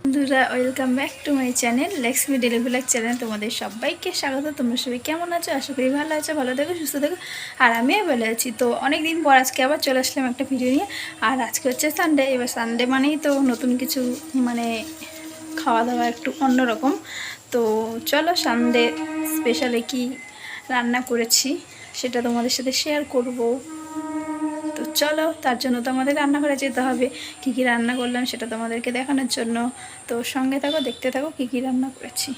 বন্ধুরা welcome back to my channel Laxmi daily vlog channel তোমাদের সবাইকে স্বাগত। তোমরা সবাই কেমন আছো? আশা করি ভালো আছো, ভালো থেকো, সুস্থ থেকো। আর আমিও ভালো আছি। তো অনেক দিন পর আজকে আবার চলে আসলাম একটা ভিডিও নিয়ে। আর আজকে হচ্ছে সানডে এবার সানডে মানেই তো নতুন কিছু মানে খাওয়া দাওয়া একটু অন্যরকম। তো চলো সানডে স্পেশালে কি রান্না করেছি সেটা তোমাদের সাথে শেয়ার করব। তো চলো, তার জন্য তো আমাদের রান্নাঘরে যেতে হবে। কী কী রান্না করলাম সেটা তোমাদেরকে দেখানোর জন্য। তো সঙ্গে থাকো, দেখতে থাকো, কী কী রান্না করেছি।